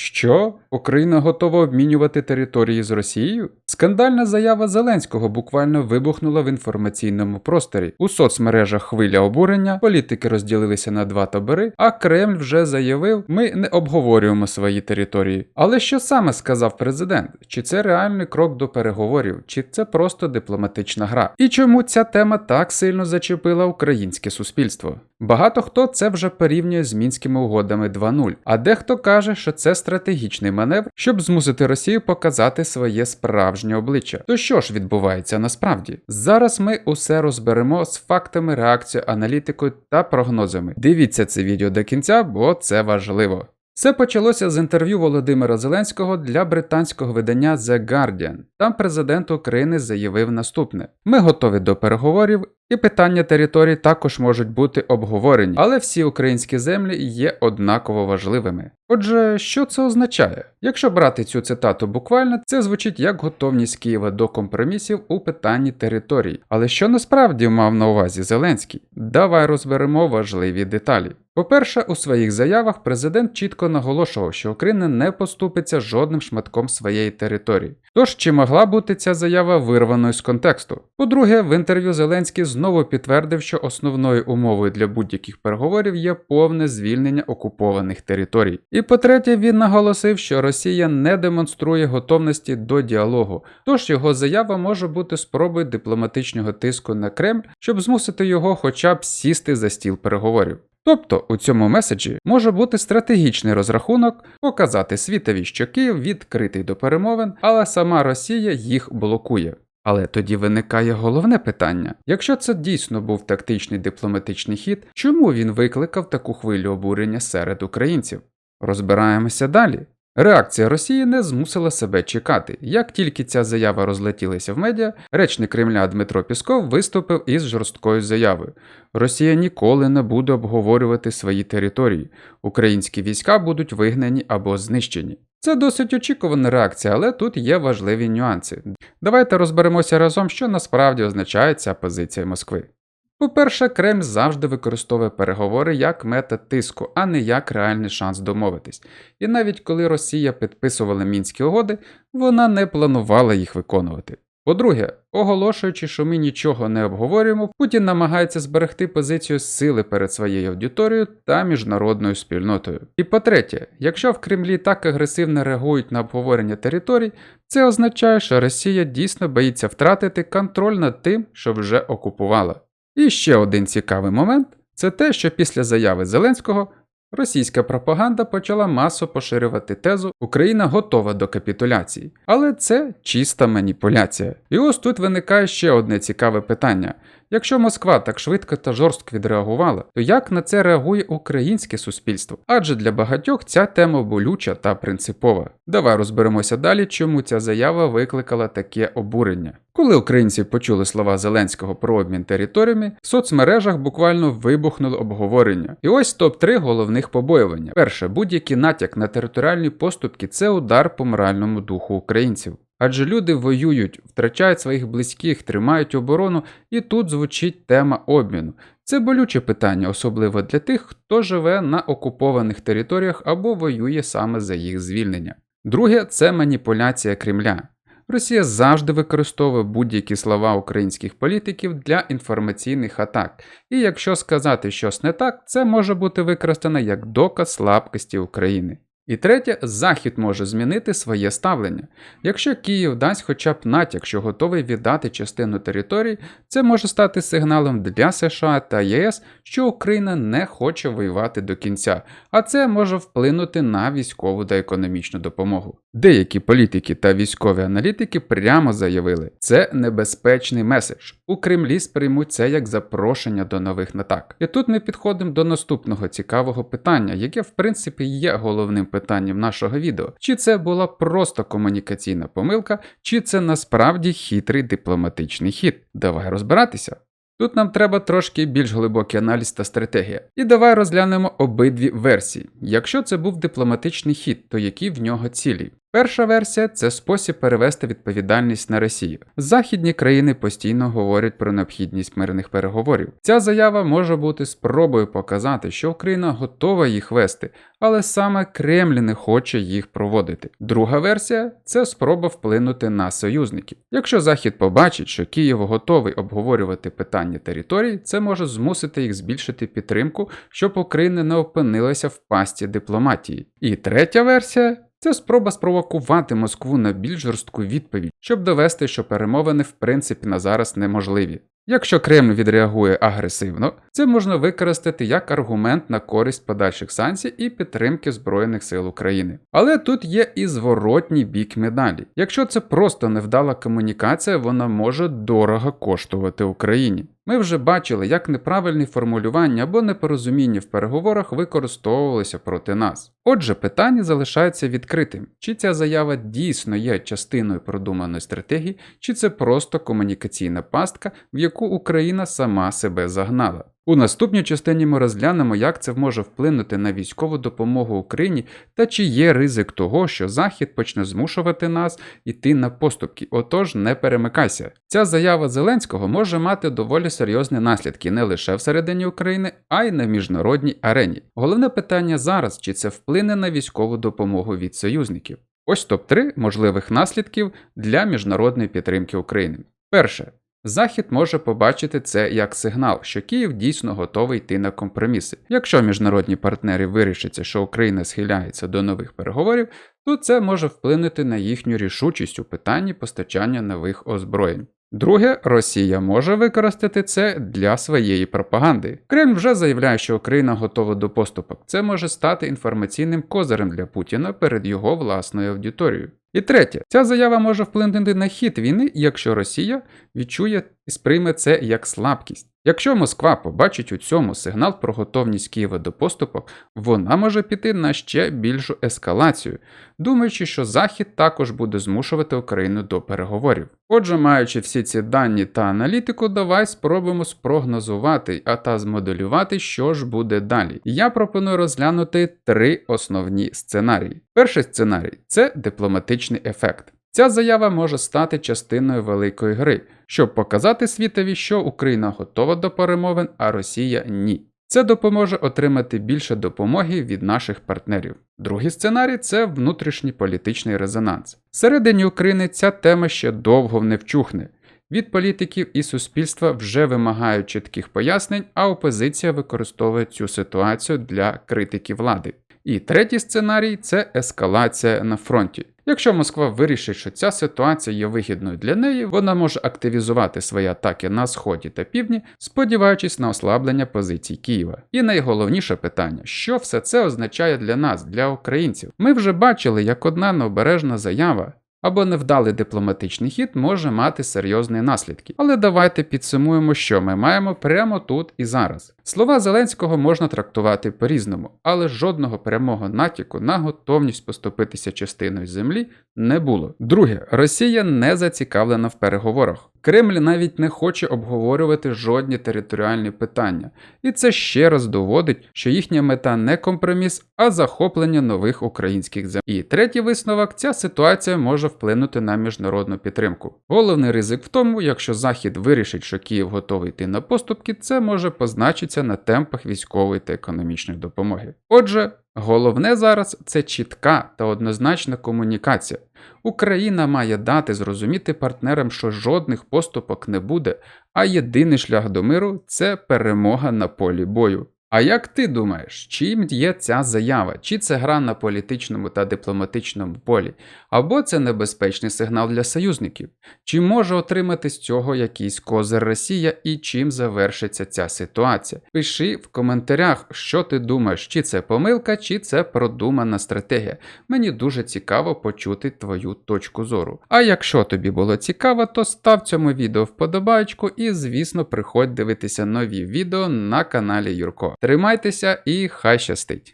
Що? Україна готова обмінювати території з Росією? Скандальна заява Зеленського буквально вибухнула в інформаційному просторі. У соцмережах хвиля обурення, політики розділилися на два табори, а Кремль вже заявив: ми не обговорюємо свої території. Але що саме сказав президент? Чи це реальний крок до переговорів, чи це просто дипломатична гра? І чому ця тема так сильно зачепила українське суспільство? Багато хто це вже порівнює з мінськими угодами 2.0, а дехто каже, що це стратегічний маневр, щоб змусити Росію показати своє справжнє обличчя. То що ж відбувається насправді? Зараз ми усе розберемо з фактами, реакцією, аналітикою та прогнозами. Дивіться це відео до кінця, бо це важливо. Все почалося з інтерв'ю Володимира Зеленського для британського видання The Guardian. Там президент України заявив наступне: ми готові до переговорів, і питання територій також можуть бути обговорені, але всі українські землі є однаково важливими. Отже, що це означає? Якщо брати цю цитату буквально, це звучить як готовність Києва до компромісів у питанні територій. Але що насправді мав на увазі Зеленський? Давай розберемо важливі деталі. По-перше, у своїх заявах президент чітко наголошував, що Україна не поступиться жодним шматком своєї території. Тож чи могла бути ця заява вирваною з контексту? По-друге, в інтерв'ю Зеленський знову підтвердив, що основною умовою для будь-яких переговорів є повне звільнення окупованих територій. І по-третє, він наголосив, що Росія не демонструє готовності до діалогу, тож його заява може бути спробою дипломатичного тиску на Кремль, щоб змусити його хоча б сісти за стіл переговорів. Тобто у цьому меседжі може бути стратегічний розрахунок показати світові, що Київ відкритий до перемовин, але сама Росія їх блокує. Але тоді виникає головне питання: якщо це дійсно був тактичний дипломатичний хід, чому він викликав таку хвилю обурення серед українців? Розбираємося далі. Реакція Росії не змусила себе чекати. Як тільки ця заява розлетілася в медіа, речник Кремля Дмитро Пісков виступив із жорсткою заявою: Росія ніколи не буде обговорювати свої території. Українські війська будуть вигнані або знищені. Це досить очікувана реакція, але тут є важливі нюанси. Давайте розберемося разом, що насправді означає ця позиція Москви. По-перше, Кремль завжди використовує переговори як мета тиску, а не як реальний шанс домовитись. І навіть коли Росія підписувала мінські угоди, вона не планувала їх виконувати. По-друге, оголошуючи, що ми нічого не обговорюємо, Путін намагається зберегти позицію сили перед своєю аудиторією та міжнародною спільнотою. І по-третє, якщо в Кремлі так агресивно реагують на обговорення територій, це означає, що Росія дійсно боїться втратити контроль над тим, що вже окупувала. І ще один цікавий момент це те, що після заяви Зеленського російська пропаганда почала масово поширювати тезу Україна готова до капітуляції. Але це чиста маніпуляція. І ось тут виникає ще одне цікаве питання. Якщо Москва так швидко та жорстко відреагувала, то як на це реагує українське суспільство? Адже для багатьох ця тема болюча та принципова. Давай розберемося далі, чому ця заява викликала таке обурення. Коли українці почули слова Зеленського про обмін територіями, в соцмережах буквально вибухнуло обговорення. І ось топ-3 головних побоювання. Перше, будь-який натяк на територіальні поступки це удар по моральному духу українців. Адже люди воюють, втрачають своїх близьких, тримають оборону, і тут звучить тема обміну. Це болюче питання, особливо для тих, хто живе на окупованих територіях або воює саме за їх звільнення. Друге це маніпуляція Кремля. Росія завжди використовує будь-які слова українських політиків для інформаційних атак, і якщо сказати щось не так, це може бути використано як доказ слабкості України. І третє, Захід може змінити своє ставлення. Якщо Київ дасть хоча б натяк, що готовий віддати частину територій, це може стати сигналом для США та ЄС, що Україна не хоче воювати до кінця, а це може вплинути на військову та економічну допомогу. Деякі політики та військові аналітики прямо заявили, це небезпечний меседж. У Кремлі сприймуть це як запрошення до нових атак. І тут ми підходимо до наступного цікавого питання, яке в принципі є головним питанням нашого відео. Чи це була просто комунікаційна помилка, чи це насправді хитрий дипломатичний хід? Давай розбиратися. Тут нам треба трошки більш глибокий аналіз та стратегія. І давай розглянемо обидві версії. Якщо це був дипломатичний хід, то які в нього цілі? Перша версія це спосіб перевести відповідальність на Росію. Західні країни постійно говорять про необхідність мирних переговорів. Ця заява може бути спробою показати, що Україна готова їх вести, але саме Кремль не хоче їх проводити. Друга версія це спроба вплинути на союзників. Якщо Захід побачить, що Київ готовий обговорювати питання територій, це може змусити їх збільшити підтримку, щоб Україна не опинилася в пасті дипломатії. І третя версія. Це спроба спровокувати Москву на більш жорстку відповідь, щоб довести, що перемовини в принципі на зараз неможливі. Якщо Кремль відреагує агресивно, це можна використати як аргумент на користь подальших санкцій і підтримки Збройних сил України. Але тут є і зворотній бік медалі. Якщо це просто невдала комунікація, вона може дорого коштувати Україні. Ми вже бачили, як неправильні формулювання або непорозуміння в переговорах використовувалися проти нас. Отже, питання залишається відкритим: чи ця заява дійсно є частиною продуманої стратегії, чи це просто комунікаційна пастка, в яку Україна сама себе загнала. У наступній частині ми розглянемо, як це може вплинути на військову допомогу Україні та чи є ризик того, що Захід почне змушувати нас йти на поступки. Отож, не перемикайся. Ця заява Зеленського може мати доволі серйозні наслідки не лише всередині України, а й на міжнародній арені. Головне питання зараз, чи це вплине на військову допомогу від союзників. Ось топ-3 можливих наслідків для міжнародної підтримки України. Перше. Захід може побачити це як сигнал, що Київ дійсно готовий йти на компроміси. Якщо міжнародні партнери вирішаться, що Україна схиляється до нових переговорів, то це може вплинути на їхню рішучість у питанні постачання нових озброєнь. Друге, Росія може використати це для своєї пропаганди. Кремль вже заявляє, що Україна готова до поступок. Це може стати інформаційним козирем для Путіна перед його власною аудиторією. І третє, ця заява може вплинути на хід війни, якщо Росія відчує і сприйме це як слабкість. Якщо Москва побачить у цьому сигнал про готовність Києва до поступок, вона може піти на ще більшу ескалацію, думаючи, що Захід також буде змушувати Україну до переговорів. Отже, маючи всі ці дані та аналітику, давай спробуємо спрогнозувати, а та змоделювати, що ж буде далі. Я пропоную розглянути три основні сценарії. Перший сценарій це дипломатичний ефект. Ця заява може стати частиною великої гри, щоб показати світові, що Україна готова до перемовин, а Росія ні. Це допоможе отримати більше допомоги від наших партнерів. Другий сценарій це внутрішній політичний резонанс. Всередині України ця тема ще довго не вчухне. Від політиків і суспільства вже вимагають чітких пояснень, а опозиція використовує цю ситуацію для критики влади. І третій сценарій це ескалація на фронті. Якщо Москва вирішить, що ця ситуація є вигідною для неї, вона може активізувати свої атаки на сході та півдні, сподіваючись на ослаблення позицій Києва. І найголовніше питання, що все це означає для нас, для українців. Ми вже бачили, як одна необережна заява. Або невдалий дипломатичний хід може мати серйозні наслідки. Але давайте підсумуємо, що ми маємо прямо тут і зараз. Слова Зеленського можна трактувати по-різному, але жодного прямого натяку на готовність поступитися частиною землі не було. Друге, Росія не зацікавлена в переговорах. Кремль навіть не хоче обговорювати жодні територіальні питання, і це ще раз доводить, що їхня мета не компроміс, а захоплення нових українських земель. І третій висновок: ця ситуація може вплинути на міжнародну підтримку. Головний ризик в тому, якщо Захід вирішить, що Київ готовий йти на поступки, це може позначитися на темпах військової та економічної допомоги. Отже, головне зараз це чітка та однозначна комунікація. Україна має дати зрозуміти партнерам, що жодних поступок не буде, а єдиний шлях до миру це перемога на полі бою. А як ти думаєш, чим є ця заява? Чи це гра на політичному та дипломатичному полі, або це небезпечний сигнал для союзників? Чи може отримати з цього якийсь козир Росія і чим завершиться ця ситуація? Пиши в коментарях, що ти думаєш, чи це помилка, чи це продумана стратегія. Мені дуже цікаво почути твою точку зору. А якщо тобі було цікаво, то став цьому відео вподобайку і, звісно, приходь дивитися нові відео на каналі Юрко. Тримайтеся і хай щастить!